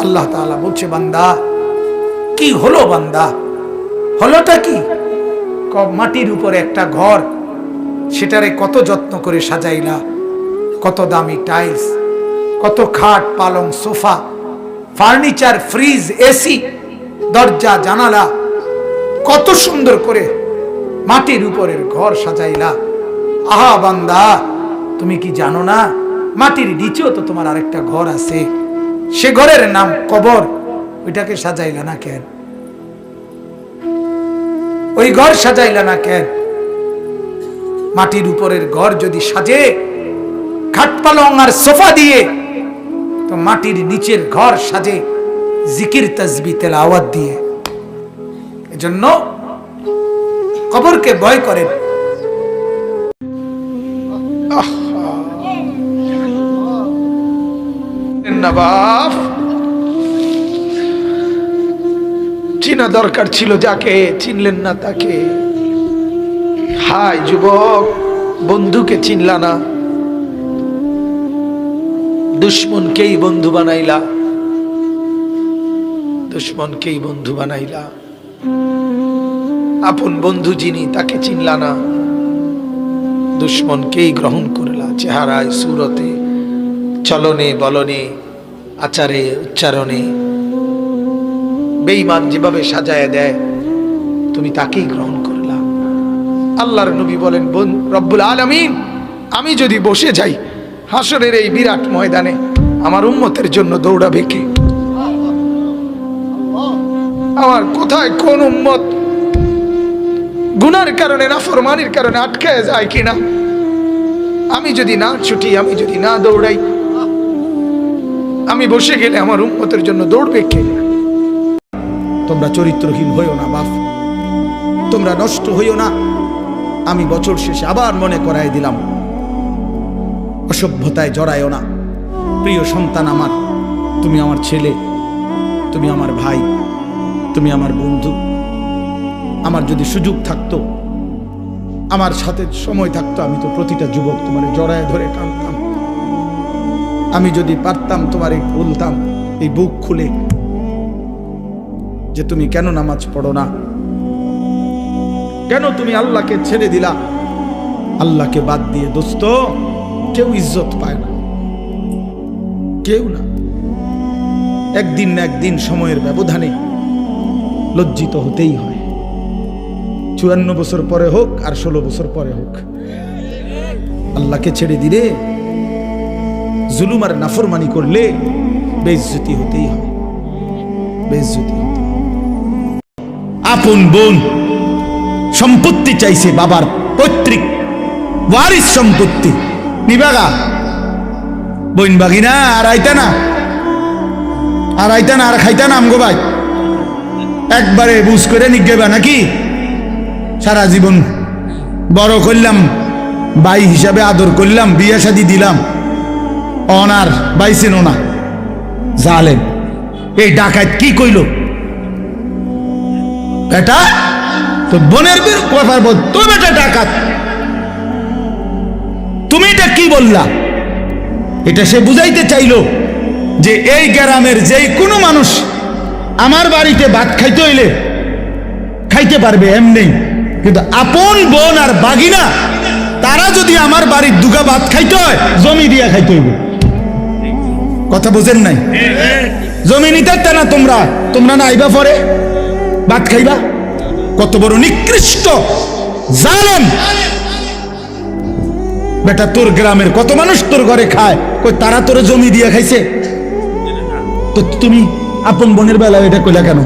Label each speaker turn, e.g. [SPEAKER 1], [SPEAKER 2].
[SPEAKER 1] আল্লাহ তাআলা বলছে, বান্দা, কি হলো বান্দা? হলোটা ক- মাটির উপরে একটা ঘর, সেটারে কত যত্ন করে সাজাইলা, কত দামি টাইলস, কত খাট, পালং, সোফা, ফার্নিচার, ফ্রিজ, এসি, দরজা, জানালা, কত সুন্দর করে মাটির উপরের ঘর সাজাইলা। আহা বান্দা, তুমি কি জানো না? মাটির নিচেও তো তোমার আরেকটা ঘর আছে। সে ঘরের নাম কবর, ওইটাকে সাজাইলা না কেন? ওই ঘর সাজাইলা না কেন? মাটির উপরের ঘর যদি সাজে, খাট পালং আর সোফা দিয়ে, তো মাটির নিচের ঘর সাজে, জিকির তসবি তেলাওয়াত দিয়ে। এজন্য কবরকে ভয় করেন। নবাব চিনা দরকার ছিল যাকে, চিনলেন না তাকে। হাই যুবক, বন্ধুকে চিনলা না। দুশ্মনকেই বন্ধু বানাইলা। দুশ্মনকেই বন্ধু বানাইলা। আপন বন্ধু যিনি, তাকে চিনলা না। দুশ্মনকেই গ্রহণ করলা চেহারায়, সুরতে, চলনে, বলনে। আচারে, উচ্চারণে। বেঈমান যেভাবে সাজায় দেয়, তুমি তাকেই গ্রহণ করলা। আল্লাহর নবী বলেন, বোন, রব্বুল আলমিন, আমি যদি বসে যাই হাসরের এই বিরাট ময়দানে, আমার উন্মতের জন্য দৌড়াবে কে? আমার কোথায় কোন উম্মত গুনার কারণে না ফরমানির কারণে আটকে যায় কিনা? আমি যদি না ছুটি, আমি যদি না দৌড়াই আমি বসে গেলে আমার উম্মতের জন্য দৌড়বে কে? তোমরা চরিত্রহীন হইও না, বাপ। তোমরা নষ্ট হইও না। আমি বছর শেষে আবার মনে করাই দিলাম। অসভ্যতায় জড়ায়ও না। প্রিয় সন্তান আমার, তুমি আমার ছেলে, তুমি আমার ভাই, তুমি আমার বন্ধু। আমার যদি সুযোগ থাকতো, আমার সাথে সময় থাকতো, আমি তো প্রতিটা যুবক তোমার জড়ায় ধরে টানতাম। আমি যদি পারতাম, তোমারে বলতাম এই বুক খুলে, যে তুমি কেন নামাজ পড়ো না? কেন তুমি আল্লাহকে ছেড়ে দিলা? আল্লাহকে বাদ দিয়ে দোস্ত, কেউ ইজ্জত পায় না। কেউ না। একদিন না একদিন সময়ের ব্যবধানে লজ্জিত হতেই হয়। চুয়ান্ন বছর পরে হোক আর ষোলো বছর পরে হোক, আল্লাহকে ছেড়ে দিলে জুলুম আর নাফরমানি করলে বেইজ্জতি হতেই বেইজ্জতি হতে আপন বোন সম্পত্তি চাইছে বাবার পৈতৃক ওয়ারিস সম্পত্তি। নিবাগা বইন বাগিনা, আর আইতা না। আর আইতা না, আর খাইতা না আমগো ভাই। একবারে বুঝ করে নিগেবা নাকি? সারা জীবন বড় করলাম, ভাই হিসাবে আদর করলাম, বিয়া শাদি দিলাম। অনার বাইছেন না। জালেম। এই ডাকাত কি কইল? বেটা তো বোনের বীর কথা বল তো বেটা ডাকাত। তুমি এটা কি বললা? এটা সে বুঝাইতে চাইলো যে এই গ্রামের যেই কোনো মানুষ আমার বাড়িতে ভাত খাইতে হইলে খাইতে পারবে এমনি। কিন্তু আপন বোন আর বাগিনা, তারা যদি আমার বাড়ির দুগা ভাত খাইতে হয়, জমি দিয়া খাইতে হইব। কথা বোঝেন নাই? জমি নিতে না তোমরা? তোমরা না আইবা পরে? ভাত খাইবা? কত বড় নিকৃষ্ট জালেম! বেটা, তোর গ্রামের কত মানুষ তোর ঘরে খায়? কই, তারা তোর জমি দিয়ে খাইছে? তো তুমি আপন বোনের বেলা এটা কইলা কেন?